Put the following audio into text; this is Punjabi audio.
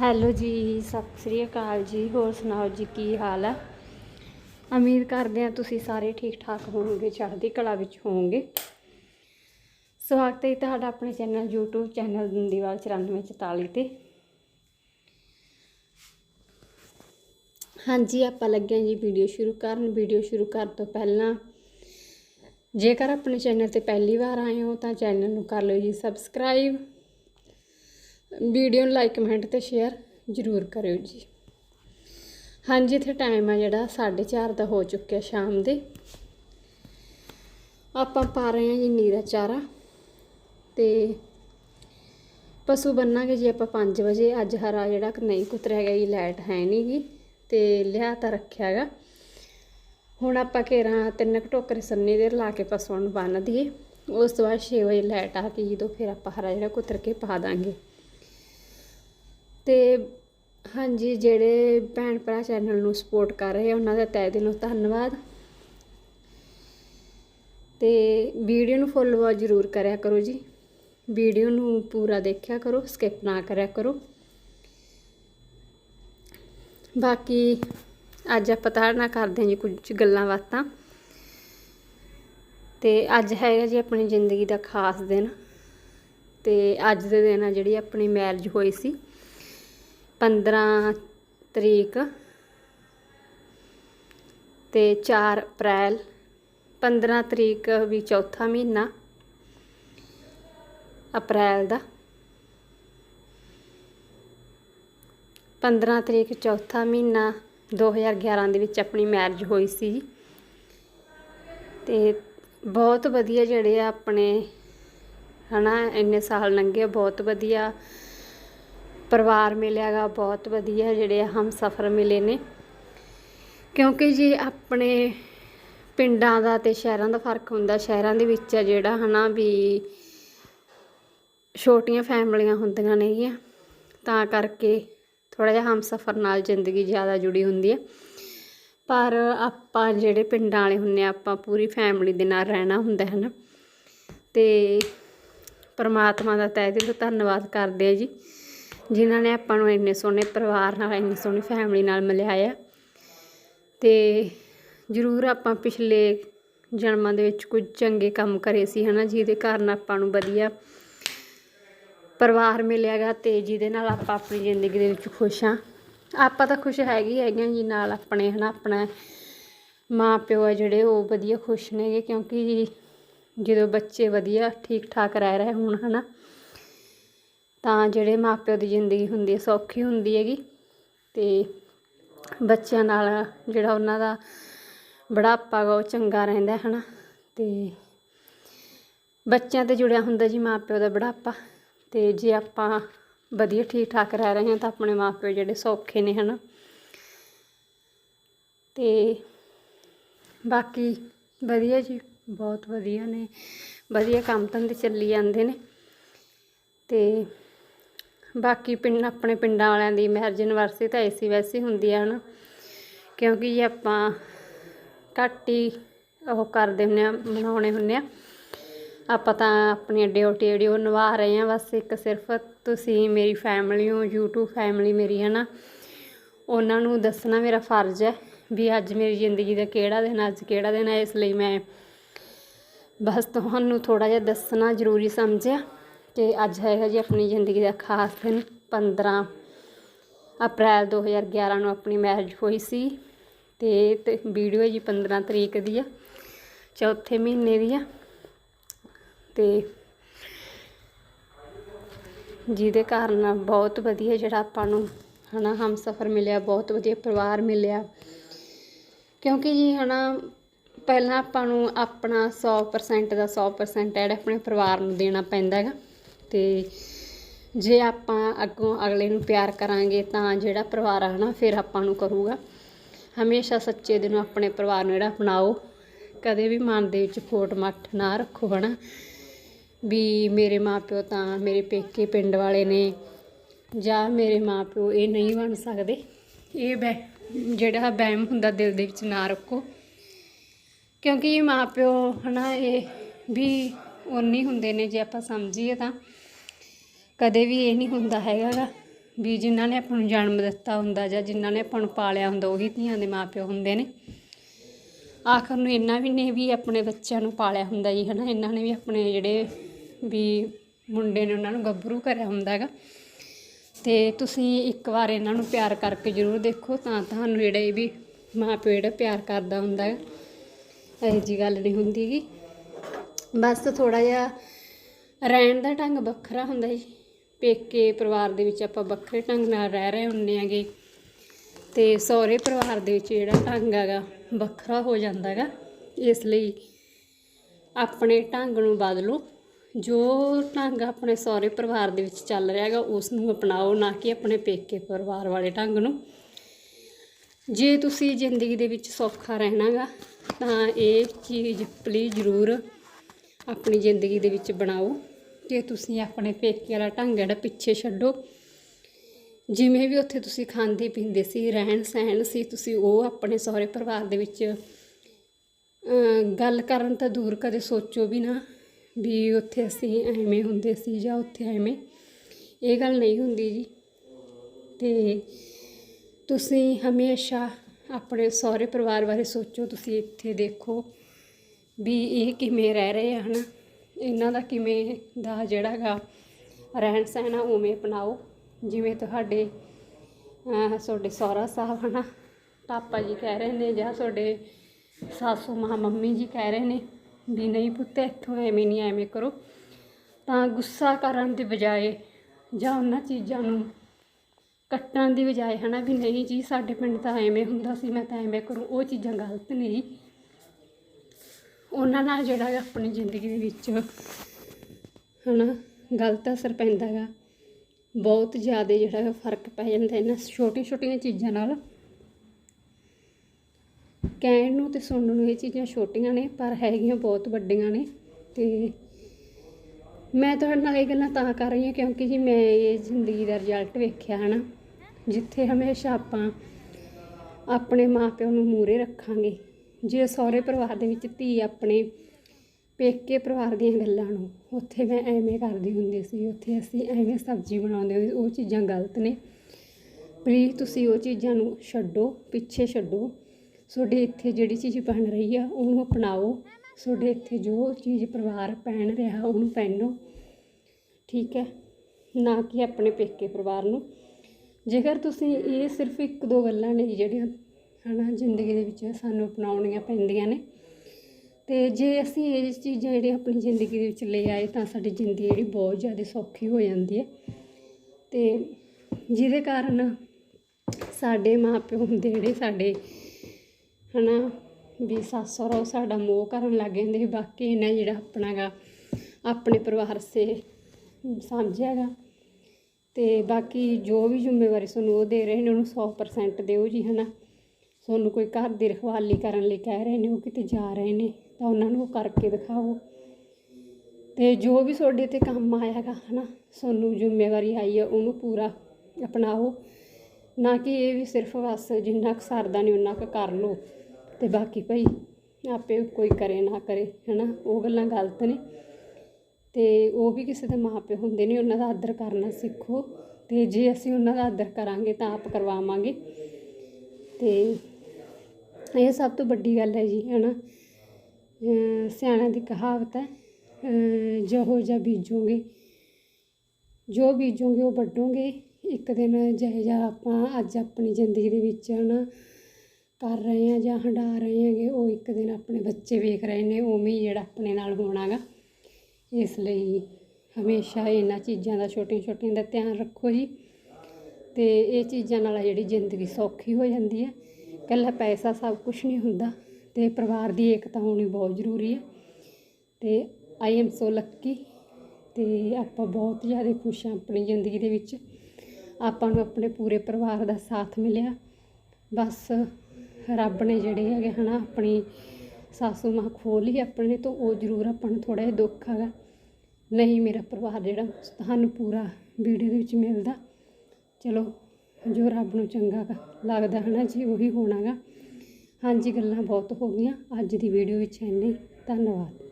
ਹੈਲੋ ਜੀ, ਸਤਿ ਸ੍ਰੀ ਅਕਾਲ ਜੀ। ਹੋਰ ਸੁਣਾਓ ਜੀ, ਕੀ ਹਾਲ ਹੈ ਉਮੀਦ ਕਰਦੇ ਹਾਂ ਤੁਸੀਂ ਸਾਰੇ ਠੀਕ ਠਾਕ ਹੋਵੋਗੇ, ਚੜ੍ਹਦੀ ਕਲਾ ਵਿੱਚ ਹੋਵੋਗੇ। ਸਵਾਗਤ ਹੈ ਤੁਹਾਡਾ ਆਪਣੇ ਚੈਨਲ YouTube ਚੈਨਲ ਦਿੰਦੀਵਾਲ 9444 ਤੇ। ਹਾਂਜੀ, ਆਪਾਂ ਲੱਗੇ ਜੀ ਵੀਡੀਓ ਸ਼ੁਰੂ ਕਰਨ। ਵੀਡੀਓ ਸ਼ੁਰੂ ਕਰਨ ਤੋਂ ਪਹਿਲਾਂ, ਜੇਕਰ ਆਪਣੇ ਚੈਨਲ ਤੇ ਪਹਿਲੀ ਵਾਰ ਆਏ ਹੋ ਤਾਂ ਚੈਨਲ ਨੂੰ ਕਰ ਲਓ ਜੀ ਸਬਸਕ੍ਰਾਈਬ। ਵੀਡੀਓ ਨੂੰ ਲਾਈਕ ਕਮੈਂਟ ਤੇ ਸ਼ੇਅਰ ਜ਼ਰੂਰ ਕਰਿਓ ਜੀ। ਹਾਂਜੀ, ਇੱਥੇ ਟਾਈਮ ਆ ਜਿਹੜਾ 4:30 ਦਾ ਹੋ ਚੁੱਕਿਆ ਸ਼ਾਮ ਦੇ। ਆਪਾਂ ਪਾ ਰਹੇ ਹਾਂ ਜੀ ਨੀਰਾ ਚਾਰਾ। ਤੇ ਪਸ਼ੂ ਬੰਨਾਂਗੇ ਜੀ ਆਪਾਂ 5 ਵਜੇ। ਅੱਜ ਹਰਾ ਜਿਹੜਾ ਨਹੀਂ ਕੁਤਰਿਆ ਗਿਆ ਜੀ ਲਾਈਟ ਹੈ ਨਹੀਂ ਜੀ। ਤੇ ਲਿਆ ਤਾਂ ਰੱਖਿਆ ਗਾ ਹੁਣ ਆਪਾਂ ਘੇਰਾਂ ਤਿੰਨ ਕੁ ਟੋਕਰੇ ਸੰਨੀ ਦੇ ਲਾ ਕੇ ਪਸ਼ੂਆਂ ਨੂੰ ਬੰਨ ਦਈਏ। ਉਸ ਤੋਂ ਬਾਅਦ 6 ਵਜੇ ਲਾਈਟ ਆ ਕੇ ਜਦੋਂ ਫਿਰ ਆਪਾਂ ਹਰਾ ਜਿਹੜਾ ਕੁਤਰ ਕੇ ਪਾ ਦਾਂਗੇ। ਤੇ ਹਾਂਜੀ, ਜਿਹੜੇ ਭੈਣ ਭਰਾ ਚੈਨਲ ਨੂੰ ਸਪੋਰਟ ਕਰ ਰਹੇ ਆ, ਉਹਨਾਂ ਦਾ ਤਹਿ ਦਿਲੋਂ ਧੰਨਵਾਦ। ਤੇ ਵੀਡੀਓ ਨੂੰ ਫੁੱਲ ਵਾਚ ਜ਼ਰੂਰ ਕਰਿਆ ਕਰੋ ਜੀ। ਵੀਡੀਓ ਨੂੰ ਪੂਰਾ ਦੇਖਿਆ ਕਰੋ ਸਕਿਪ ਨਾ ਕਰਿਆ ਕਰੋ। ਬਾਕੀ ਅੱਜ ਆਪਾਂ ਤੁਹਾਡੇ ਨਾਲ ਕਰਦੇ ਹਾਂ ਜੀ ਕੁਝ ਗੱਲਾਂ ਬਾਤਾਂ। ਤੇ ਅੱਜ ਹੈਗਾ ਜੀ ਆਪਣੀ ਜ਼ਿੰਦਗੀ ਦਾ ਖਾਸ ਦਿਨ। ਤੇ ਅੱਜ ਦੇ ਦਿਨ ਆ ਜਿਹੜੀ ਆਪਣੀ ਮੈਰਿਜ ਹੋਈ ਸੀ। 15 ਤਰੀਕ ਤੇ 4 ਅਪ੍ਰੈਲ 15 ਤਰੀਕ ਵੀ ਚੌਥਾ ਮਹੀਨਾ ਅਪ੍ਰੈਲ ਦਾ 15 ਤਰੀਕ ਚੌਥਾ ਮਹੀਨਾ 2011 ਦੇ ਵਿੱਚ ਆਪਣੀ ਮੈਰਿਜ ਹੋਈ ਸੀ। ਜੀ ਤੇ ਬਹੁਤ ਵਧੀਆ ਜਿਹੜੇ ਆ ਆਪਣੇ ਹਨਾ, ਇੰਨੇ ਸਾਲ ਲੰਘੇ, ਬਹੁਤ ਵਧੀਆ ਪਰਿਵਾਰ ਮਿਲਿਆਗਾ, ਬਹੁਤ ਵਧੀਆ ਜਿਹੜੇ ਆ ਹਮ ਸਫਰ ਮਿਲੇ ਨੇ। ਕਿਉਂਕਿ ਜੀ ਆਪਣੇ ਪਿੰਡਾਂ ਦਾ ਤੇ ਸ਼ਹਿਰਾਂ ਦਾ ਫ਼ਰਕ ਹੁੰਦਾ, ਸ਼ਹਿਰਾਂ ਦੇ ਵਿੱਚ ਆ ਜਿਹੜਾ ਹਨਾ ਵੀ ਛੋਟੀਆਂ ਫੈਮਲੀਆਂ ਹੁੰਦੀਆਂ ਨੇਗੀਆਂ, ਤਾਂ ਕਰਕੇ ਥੋੜਾ ਜਿਹਾ ਹਮ ਸਫਰ ਨਾਲ ਜ਼ਿੰਦਗੀ ਜ਼ਿਆਦਾ ਜੁੜੀ ਹੁੰਦੀ ਹੈ ਪਰ ਆਪਾਂ ਜਿਹੜੇ ਪਿੰਡਾਂ ਵਾਲੇ ਹੁੰਨੇ ਆ, ਆਪਾਂ ਪੂਰੀ ਫੈਮਿਲੀ ਦੇ ਨਾਲ ਰਹਿਣਾ ਹੁੰਦਾ ਹੈ ਨਾ ਤੇ ਪਰਮਾਤਮਾ ਦਾ ਤਹਿ ਦਿਲੋਂ ਧੰਨਵਾਦ ਕਰਦੇ ਆ ਜੀ। ਜਿਨ੍ਹਾਂ ਨੇ ਆਪਾਂ ਨੂੰ ਇੰਨੇ ਸੋਹਣੇ ਪਰਿਵਾਰ ਨਾਲ, ਇੰਨੀ ਸੋਹਣੀ ਫੈਮਿਲੀ ਨਾਲ ਮਿਲਾਇਆ ਤੇ ਜ਼ਰੂਰ ਆਪਾਂ ਪਿਛਲੇ ਜਨਮਾਂ ਦੇ ਵਿੱਚ ਕੁਝ ਚੰਗੇ ਕੰਮ ਕਰੇ ਸੀ, ਹਨਾ ਜਿਹਦੇ ਕਾਰਨ ਆਪਾਂ ਨੂੰ ਵਧੀਆ ਪਰਿਵਾਰ ਮਿਲਿਆਗਾ ਤੇ ਜਿਹਦੇ ਨਾਲ ਆਪਾਂ ਆਪਣੀ ਜ਼ਿੰਦਗੀ ਦੇ ਵਿੱਚ ਖੁਸ਼ ਹਾਂ। ਆਪਾਂ ਤਾਂ ਖੁਸ਼ ਹੈਗੀ ਹੈਗੇ ਜੀ ਨਾਲ ਆਪਣੇ, ਹਨਾ? ਆਪਣਾ ਮਾਂ ਪਿਓ ਆ ਜਿਹੜੇ, ਉਹ ਵਧੀਆ ਖੁਸ਼ ਨੇਗੇ ਕਿਉਂਕਿ ਜਦੋਂ ਬੱਚੇ ਵਧੀਆ ਠੀਕ ਠਾਕ ਰਹਿ ਰਹੇ ਹੋਣ, ਹਨਾ? ਤਾਂ ਜਿਹੜੇ ਮਾਪਿਓ ਦੀ ਜ਼ਿੰਦਗੀ ਹੁੰਦੀ ਹੈ, ਸੌਖੀ ਹੁੰਦੀ ਹੈਗੀ ਅਤੇ ਬੱਚਿਆਂ ਨਾਲ ਜਿਹੜਾ ਉਹਨਾਂ ਦਾ ਬੁਢਾਪਾ ਗਾ, ਉਹ ਚੰਗਾ ਰਹਿੰਦਾ ਹੈ ਨਾ ਅਤੇ ਬੱਚਿਆਂ ਤੇ ਜੁੜਿਆ ਹੁੰਦਾ ਜੀ ਮਾਪਿਓ ਦਾ ਬੁਢਾਪਾ ਅਤੇ ਜੇ ਆਪਾਂ ਵਧੀਆ ਠੀਕ ਠਾਕ ਰਹਿ ਰਹੇ ਹਾਂ ਤਾਂ ਆਪਣੇ ਮਾਪਿਓ ਜਿਹੜੇ ਸੌਖੇ ਨੇ, ਹਨਾ? ਤੇ ਬਾਕੀ ਵਧੀਆ ਜੀ, ਬਹੁਤ ਵਧੀਆ ਨੇ, ਵਧੀਆ ਕੰਮ ਧੰਦੇ ਚੱਲੀ ਜਾਂਦੇ ਨੇ ਤੇ ਬਾਕੀ ਪਿੰਡ ਆਪਣੇ ਪਿੰਡਾਂ ਵਾਲਿਆਂ ਦੀ ਮੈਰਿਜ ਐਨਵਰਸਰੀ ਤਾਂ ਐਸੀ ਵੈਸੀ ਹੁੰਦੀ ਆ ਨਾ ਕਿਉਂਕਿ ਜੇ ਆਪਾਂ ਘੱਟ ਹੀ ਉਹ ਕਰਦੇ ਹੁੰਨੇ ਆ, ਬਣਾਉਣੇ ਹੁੰਨੇ ਆ, ਆਪਾਂ ਤਾਂ ਆਪਣੀ ਡਿਊਟੀ ਜਿਹੜੀ ਉਹ ਨਿਭਾ ਰਹੇ ਆ, ਬਸ ਇੱਕ ਸਿਰਫ ਤੁਸੀਂ, ਮੇਰੀ ਫੈਮਿਲੀ ਹੋ, YouTube ਫੈਮਿਲੀ ਮੇਰੀ ਹੈ ਨਾ ਉਹਨਾਂ ਨੂੰ ਦੱਸਣਾ ਮੇਰਾ ਫਰਜ਼ ਹੈ ਵੀ ਅੱਜ ਮੇਰੀ ਜ਼ਿੰਦਗੀ ਦਾ ਕਿਹੜਾ ਦਿਨ, ਅੱਜ ਕਿਹੜਾ ਦਿਨ ਹੈ, ਇਸ ਲਈ ਮੈਂ ਬਸ ਤੁਹਾਨੂੰ ਥੋੜਾ ਜਿਹਾ ਦੱਸਣਾ ਜ਼ਰੂਰੀ ਸਮਝਿਆ। ਕਿ ਅੱਜ ਹੈਗਾ ਜੀ ਆਪਣੀ ਜ਼ਿੰਦਗੀ ਦਾ ਖਾਸ ਦਿਨ 15 ਅਪ੍ਰੈਲ 2011 ਨੂੰ ਆਪਣੀ ਮੈਰਿਜ ਹੋਈ ਸੀ ਤੇ ਤੇ ਵੀਡੀਓ ਜੀ 15 ਤਰੀਕ ਦੀ ਆ, ਚੌਥੇ ਮਹੀਨੇ ਦੀ ਆ ਤੇ ਜਿਹਦੇ ਕਾਰਨ ਬਹੁਤ ਵਧੀਆ ਜਿਹੜਾ ਆਪਾਂ ਨੂੰ ਹਨਾ ਹਮ ਸਫਰ ਮਿਲਿਆ, ਬਹੁਤ ਵਧੀਆ ਪਰਿਵਾਰ ਮਿਲਿਆ। ਕਿਉਂਕਿ ਜੀ ਹਨਾ ਪਹਿਲਾਂ ਆਪਾਂ ਨੂੰ ਆਪਣਾ 100% ਦਾ 100% ਐਡ ਆਪਣੇ ਪਰਿਵਾਰ ਨੂੰ ਦੇਣਾ ਪੈਂਦਾ ਹੈਗਾ। ਤੇ ਜੇ ਆਪਾਂ ਅੱਗੋਂ ਅਗਲੇ ਨੂੰ ਪਿਆਰ ਕਰਾਂਗੇ ਤਾਂ ਜਿਹੜਾ ਪਰਿਵਾਰ ਆ ਨਾ ਫਿਰ ਆਪਾਂ ਨੂੰ ਕਰੂਗਾ। ਹਮੇਸ਼ਾ ਸੱਚੇ ਦਿਨ ਆਪਣੇ ਪਰਿਵਾਰ ਨੂੰ ਜਿਹੜਾ ਅਪਣਾਓ ਕਦੇ ਵੀ ਮਨ ਦੇ ਵਿੱਚ ਫੋਟ ਮੱਠ ਨਾ ਰੱਖੋ ਹਨਾ। ਵੀ ਮੇਰੇ ਮਾਪਿਓ ਤਾਂ ਮੇਰੇ ਪੇਕੇ ਪਿੰਡ ਵਾਲੇ ਨੇ ਜਾਂ ਮੇਰੇ ਮਾਪਿਓ ਇਹ ਨਹੀਂ ਬਣ ਸਕਦੇ। ਇਹ ਬੈ, ਜਿਹੜਾ ਵਹਿਮ ਹੁੰਦਾ ਦਿਲ ਦੇ ਵਿੱਚ ਨਾ ਰੱਖੋ। ਕਿਉਂਕਿ ਮਾਪਿਓ ਹਨਾ, ਇਹ ਵੀ ਉਨੀ ਹੁੰਦੇ ਨੇ ਜੇ ਆਪਾਂ ਸਮਝੀਏ ਤਾਂ। ਕਦੇ ਵੀ ਇਹ ਨਹੀਂ ਹੁੰਦਾ ਹੈਗਾ ਗਾ ਵੀ ਜਿਨ੍ਹਾਂ ਨੇ ਆਪਾਂ ਨੂੰ ਜਨਮ ਦਿੱਤਾ ਹੁੰਦਾ ਜਾਂ ਜਿਨ੍ਹਾਂ ਨੇ ਆਪਾਂ ਨੂੰ ਪਾਲਿਆ ਹੁੰਦਾ, ਉਹੀ ਧੀਆਂ ਦੇ ਮਾਪਿਓ ਹੁੰਦੇ ਨੇ। ਆਖਰ ਨੂੰ ਇਹਨਾਂ ਵੀ ਨੇ ਵੀ ਆਪਣੇ ਬੱਚਿਆਂ ਨੂੰ ਪਾਲਿਆ ਹੁੰਦਾ ਜੀ, ਹਨਾ? ਇਹਨਾਂ ਨੇ ਵੀ ਆਪਣੇ ਜਿਹੜੇ ਵੀ ਮੁੰਡੇ ਨੇ ਉਹਨਾਂ ਨੂੰ ਗੱਭਰੂ ਕਰਿਆ ਹੁੰਦਾ ਹੈਗਾ ਤੇ ਤੁਸੀਂ ਇੱਕ ਵਾਰ ਇਹਨਾਂ ਨੂੰ ਪਿਆਰ ਕਰਕੇ ਜ਼ਰੂਰ ਦੇਖੋ, ਤਾਂ ਤੁਹਾਨੂੰ ਜਿਹੜਾ ਇਹ ਵੀ ਮਾਂ ਪਿਓ ਜਿਹੜਾ ਪਿਆਰ ਕਰਦਾ ਹੁੰਦਾ ਹੈ ਇਹੋ ਜੀ ਗੱਲ ਨਹੀਂ ਹੁੰਦੀ ਗੀ। ਬਸ ਥੋੜਾ ਜਿਹਾ ਰਹਿਣ ਦਾ ਢੰਗ ਵੱਖਰਾ ਹੁੰਦਾ ਜੀ। ਪੇਕੇ ਪਰਿਵਾਰ ਦੇ ਵਿੱਚ ਆਪਾਂ ਵੱਖਰੇ ਢੰਗ ਨਾਲ ਰਹਿ ਰਹੇ ਹੁੰਨੇ ਆਗੇ ਤੇ ਸਹੁਰੇ ਪਰਿਵਾਰ ਦੇ ਵਿੱਚ ਜਿਹੜਾ ਢੰਗ ਹੈਗਾ, ਵੱਖਰਾ ਹੋ ਜਾਂਦਾ ਹੈਗਾ। ਇਸ ਲਈ ਆਪਣੇ ਢੰਗ ਨੂੰ ਬਦਲੋ। ਜੋ ਢੰਗ ਆਪਣੇ ਸਹੁਰੇ ਪਰਿਵਾਰ ਦੇ ਵਿੱਚ ਚੱਲ ਰਿਹਾ ਹੈਗਾ ਉਸ ਨੂੰ ਅਪਣਾਓ, ਨਾ ਕਿ ਆਪਣੇ ਪੇਕੇ ਪਰਿਵਾਰ ਵਾਲੇ ਢੰਗ ਨੂੰ। ਜੇ ਤੁਸੀਂ ਜ਼ਿੰਦਗੀ ਦੇ ਵਿੱਚ ਸੌਖਾ ਰਹਿਣਾਗਾ ਤਾਂ ਇਹ ਚੀਜ਼ ਪਲੀਜ਼ ਜ਼ਰੂਰ ਆਪਣੀ ਜ਼ਿੰਦਗੀ ਦੇ ਵਿੱਚ ਬਣਾਓ। ਕਿ ਤੁਸੀਂ ਆਪਣੇ ਪੇਕੇ ਵਾਲਾ ਢੰਗ ਜਿਹੜਾ ਪਿੱਛੇ ਛੱਡੋ, ਜਿਵੇਂ ਵੀ ਉੱਥੇ ਤੁਸੀਂ ਖਾਂਦੇ ਪੀਂਦੇ ਸੀ, ਰਹਿਣ ਸਹਿਣ ਸੀ, ਤੁਸੀਂ ਉਹ ਆਪਣੇ ਸਹੁਰੇ ਪਰਿਵਾਰ ਦੇ ਵਿੱਚ ਗੱਲ ਕਰਨ ਤਾਂ ਦੂਰ ਕਦੇ ਸੋਚੋ ਵੀ ਨਾ ਵੀ ਉੱਥੇ ਅਸੀਂ ਐਵੇਂ ਹੁੰਦੇ ਸੀ ਜਾਂ ਉੱਥੇ ਐਵੇਂ। ਇਹ ਗੱਲ ਨਹੀਂ ਹੁੰਦੀ ਜੀ। ਤੇ ਤੁਸੀਂ ਹਮੇਸ਼ਾ ਆਪਣੇ ਸਹੁਰੇ ਪਰਿਵਾਰ ਬਾਰੇ ਸੋਚੋ, ਤੁਸੀਂ ਇੱਥੇ ਦੇਖੋ ਵੀ ਇਹ ਕਿਵੇਂ ਰਹਿ ਰਹੇ ਹਨ। ਇਹਨਾਂ ਦਾ ਕਿਵੇਂ ਦਾ ਜਿਹੜਾ ਹੈਗਾ ਰਹਿਣ ਸਹਿਣ ਆ ਉਵੇਂ ਅਪਣਾਓ। ਜਿਵੇਂ ਤੁਹਾਡੇ ਅਹ, ਤੁਹਾਡੇ ਸਹੁਰਾ ਸਾਹਿਬ ਹਨਾ ਪਾਪਾ ਜੀ ਕਹਿ ਰਹੇ ਨੇ ਜਾਂ ਤੁਹਾਡੇ ਸਾਸੂ ਮਾਂ ਮੰਮੀ ਜੀ ਕਹਿ ਰਹੇ ਨੇ ਵੀ ਨਹੀਂ ਪੁੱਤ ਇੱਥੋਂ ਐਵੇਂ ਨਹੀਂ ਐਵੇਂ ਕਰੋ। ਤਾਂ ਗੁੱਸਾ ਕਰਨ ਦੀ ਬਜਾਏ ਜਾਂ ਉਹਨਾਂ ਚੀਜ਼ਾਂ ਨੂੰ ਕੱਟਣ ਦੀ ਬਜਾਏ ਹਨਾ ਵੀ ਨਹੀਂ ਜੀ ਸਾਡੇ ਪਿੰਡ ਤਾਂ ਐਵੇਂ ਹੁੰਦਾ ਸੀ ਮੈਂ ਤਾਂ ਐਵੇਂ ਕਰੂੰ ਉਹ ਚੀਜ਼ਾਂ ਗਲਤ ਨਹੀਂ। ਉਹਨਾਂ ਨਾਲ ਜਿਹੜਾ ਹੈ ਆਪਣੀ ਜ਼ਿੰਦਗੀ ਦੇ ਵਿੱਚ ਹਨਾ ਗਲਤ ਅਸਰ ਪੈਂਦਾ ਗਾ, ਬਹੁਤ ਜ਼ਿਆਦਾ ਜਿਹੜਾ ਫ਼ਰਕ ਪੈ ਜਾਂਦਾ ਇਹਨਾਂ ਛੋਟੀਆਂ ਛੋਟੀਆਂ ਚੀਜ਼ਾਂ ਨਾਲ। ਕਹਿਣ ਨੂੰ ਤੇ ਸੁਣਨ ਨੂੰ ਇਹ ਚੀਜ਼ਾਂ ਛੋਟੀਆਂ ਨੇ, ਪਰ ਹੈਗੀਆਂ ਬਹੁਤ ਵੱਡੀਆਂ ਨੇ ਤੇ ਮੈਂ ਤੁਹਾਡੇ ਨਾਲ ਇਹ ਗੱਲਾਂ ਤਾਂ ਕਰ ਰਹੀ ਹਾਂ ਕਿਉਂਕਿ ਜੀ ਮੈਂ ਇਹ ਜ਼ਿੰਦਗੀ ਦਾ ਰਿਜ਼ਲਟ ਵੇਖਿਆ ਹਨਾ, ਜਿੱਥੇ ਹਮੇਸ਼ਾ ਆਪਾਂ ਆਪਣੇ ਮਾਪਿਆਂ ਨੂੰ ਮੂਰੇ ਰੱਖਾਂਗੇ। ਜੇ ਸਹੁਰੇ ਪਰਿਵਾਰ ਦੇ ਵਿੱਚ ਧੀ ਆਪਣੇ ਪੇਕੇ ਪਰਿਵਾਰ ਦੀਆਂ ਗੱਲਾਂ ਨੂੰ, ਉੱਥੇ ਮੈਂ ਐਵੇਂ ਕਰਦੀ ਹੁੰਦੀ ਸੀ, ਉੱਥੇ ਅਸੀਂ ਐਵੇਂ ਸਬਜ਼ੀ ਬਣਾਉਂਦੇ ਹੁੰਦੇ ਉਹ ਚੀਜ਼ਾਂ ਗਲਤ ਨੇ। ਪਲੀਜ਼ ਤੁਸੀਂ ਉਹ ਚੀਜ਼ਾਂ ਨੂੰ ਛੱਡੋ, ਪਿੱਛੇ ਛੱਡੋ। ਤੁਹਾਡੇ ਇੱਥੇ ਜਿਹੜੀ ਚੀਜ਼ ਬਣ ਰਹੀ ਆ, ਉਹਨੂੰ ਅਪਣਾਓ। ਤੁਹਾਡੇ ਇੱਥੇ ਜੋ ਚੀਜ਼ ਪਰਿਵਾਰ ਪਹਿਨ ਰਿਹਾ, ਉਹਨੂੰ ਪਹਿਨੋ। ਠੀਕ ਹੈ? ਨਾ ਕਿ ਆਪਣੇ ਪੇਕੇ ਪਰਿਵਾਰ ਨੂੰ। ਜੇਕਰ ਤੁਸੀਂ ਇਹ ਸਿਰਫ ਇੱਕ ਦੋ ਗੱਲਾਂ ਨੇ ਜਿਹੜੀਆਂ ਹਨਾ, ਜ਼ਿੰਦਗੀ ਦੇ ਵਿੱਚ ਸਾਨੂੰ ਅਪਣਾਉਣੀਆਂ ਪੈਂਦੀਆਂ ਨੇ। ਤੇ ਜੇ ਅਸੀਂ ਇਹ ਚੀਜ਼ਾਂ ਜਿਹੜੀਆਂ ਆਪਣੀ ਜ਼ਿੰਦਗੀ ਦੇ ਵਿੱਚ ਲੈ ਆਏ, ਤਾਂ ਸਾਡੀ ਜ਼ਿੰਦਗੀ ਜਿਹੜੀ ਬਹੁਤ ਜ਼ਿਆਦਾ ਸੌਖੀ ਹੋ ਜਾਂਦੀ ਹੈ। ਤੇ ਜਿਹਦੇ ਕਾਰਨ ਸਾਡੇ ਮਾਪਿਓ ਹੁੰਦੇ ਜਿਹੜੇ ਸਾਡੇ, ਹਨਾ, ਵੀ ਸੱਸ ਸਹੁਰਾ ਉਹ ਸਾਡਾ ਮੋਹ ਕਰਨ ਲੱਗ ਜਾਂਦੇ ਸੀ। ਬਾਕੀ ਇਹਨਾਂ ਜਿਹੜਾ ਆਪਣਾ ਗਾ, ਆਪਣੇ ਪਰਿਵਾਰ ਸੇ ਸਮਝਿਆਗਾ ਤੇ ਬਾਕੀ ਜੋ ਵੀ ਜ਼ਿੰਮੇਵਾਰੀ ਤੁਹਾਨੂੰ ਉਹ ਦੇ ਰਹੇ ਨੇ, ਉਹਨੂੰ 100% ਦਿਓ ਜੀ, ਹਨਾ। ਤੁਹਾਨੂੰ ਕੋਈ ਘਰ ਦੀ ਰਖਵਾਲੀ ਕਰਨ ਲਈ ਕਹਿ ਰਹੇ ਨੇ, ਉਹ ਕਿਤੇ ਜਾ ਰਹੇ ਨੇ, ਤਾਂ ਉਹਨਾਂ ਨੂੰ ਉਹ ਕਰਕੇ ਦਿਖਾਓ। ਅਤੇ ਜੋ ਵੀ ਤੁਹਾਡੇ ਤੇ ਕੰਮ ਆਇਆ ਗਾ ਹੈ ਨਾ ਤੁਹਾਨੂੰ ਜ਼ਿੰਮੇਵਾਰੀ ਆਈ ਹੈ ਉਹਨੂੰ ਪੂਰਾ ਅਪਣਾਓ। ਨਾ ਕਿ ਇਹ ਵੀ ਸਿਰਫ ਬਸ ਜਿੰਨਾ ਕੁ ਸਰਦਾ ਨਹੀਂ ਉਨਾ ਕੁ ਕਰ ਲਓ। ਅਤੇ ਬਾਕੀ ਭਾਈ, ਆਪੇ ਕੋਈ ਕਰੇ ਨਾ ਕਰੇ ਹੈ ਨਾ ਉਹ ਗੱਲਾਂ ਗਲਤ ਨੇ। ਅਤੇ ਉਹ ਵੀ ਕਿਸੇ ਦੇ ਮਾਪੇ ਹੁੰਦੇ ਨੇ, ਉਹਨਾਂ ਦਾ ਆਦਰ ਕਰਨਾ ਸਿੱਖੋ। ਅਤੇ ਜੇ ਅਸੀਂ ਉਹਨਾਂ ਦਾ ਆਦਰ ਕਰਾਂਗੇ, ਤਾਂ ਆਪ ਕਰਵਾਵਾਂਗੇ। ਅਤੇ ਇਹ ਸਭ ਤੋਂ ਵੱਡੀ ਗੱਲ ਹੈ ਜੀ ਹੈ ਨਾ ਸਿਆਣਿਆਂ ਦੀ ਕਹਾਵਤ ਹੈ, ਅਹ ਜਿਹੋ ਜਿਹਾ ਬੀਜੋਗੇ। ਜੋ ਬੀਜੋਗੇ ਉਹ ਵੱਢੋਗੇ। ਇੱਕ ਦਿਨ ਜਿਹੋ ਜਿਹਾ ਆਪਾਂ ਅੱਜ ਆਪਣੀ ਜ਼ਿੰਦਗੀ ਦੇ ਵਿੱਚ ਹੈ ਨਾ ਕਰ ਰਹੇ ਹਾਂ ਜਾਂ ਹੰਢਾ ਰਹੇ ਹੈਗੇ, ਉਹ ਇੱਕ ਦਿਨ ਆਪਣੇ ਬੱਚੇ ਵੇਖ ਰਹੇ ਨੇ, ਉਵੇਂ ਹੀ ਜਿਹੜਾ ਆਪਣੇ ਨਾਲ ਹੋਣਾਗਾ। ਇਸ ਲਈ ਹਮੇਸ਼ਾ ਇਹਨਾਂ ਚੀਜ਼ਾਂ ਦਾ ਛੋਟੀਆਂ ਛੋਟੀਆਂ ਦਾ ਧਿਆਨ ਰੱਖੋ ਜੀ। ਅਤੇ ਇਹ ਚੀਜ਼ਾਂ ਨਾਲ ਜਿਹੜੀ ਜ਼ਿੰਦਗੀ ਸੌਖੀ ਹੋ ਜਾਂਦੀ ਹੈ। ਇਕੱਲਾ ਪੈਸਾ ਸਭ ਕੁਝ ਨਹੀਂ ਹੁੰਦਾ ਅਤੇ ਪਰਿਵਾਰ ਦੀ ਏਕਤਾ ਹੋਣੀ ਬਹੁਤ ਜ਼ਰੂਰੀ ਹੈ। ਅਤੇ ਆਈ ਐਮ ਸੋ ਲੱਕੀ ਅਤੇ ਆਪਾਂ ਬਹੁਤ ਜ਼ਿਆਦਾ ਖੁਸ਼ ਹਾਂ ਆਪਣੀ ਜ਼ਿੰਦਗੀ ਦੇ ਵਿੱਚ। ਆਪਾਂ ਨੂੰ ਆਪਣੇ ਪੂਰੇ ਪਰਿਵਾਰ ਦਾ ਸਾਥ ਮਿਲਿਆ। ਬਸ ਰੱਬ ਨੇ ਜਿਹੜੇ ਹੈਗੇ ਹਨਾ ਆਪਣੀ ਸਾਸੂ ਮਾਂ ਖੋਲ ਹੀ ਆਪਣੇ ਤੋਂ, ਉਹ ਜ਼ਰੂਰ ਆਪਾਂ ਨੂੰ ਥੋੜ੍ਹਾ ਜਿਹਾ ਦੁੱਖ ਹੈਗਾ। ਨਹੀਂ ਮੇਰਾ ਪਰਿਵਾਰ ਜਿਹੜਾ ਤੁਹਾਨੂੰ ਪੂਰਾ ਵੀਡੀਓ ਦੇ ਵਿੱਚ ਮਿਲਦਾ। ਚਲੋ ਜੋ ਰੱਬ ਨੂੰ ਚੰਗਾ ਕ- ਲੱਗਦਾ ਨਾ ਜੀ, ਉਹੀ ਹੋਣਾ ਗਾ ਹਾਂਜੀ, ਗੱਲਾਂ ਬਹੁਤ ਹੋ ਗਈਆਂ। ਅੱਜ ਦੀ ਵੀਡੀਓ ਵਿੱਚ ਇੰਨੀ। ਧੰਨਵਾਦ।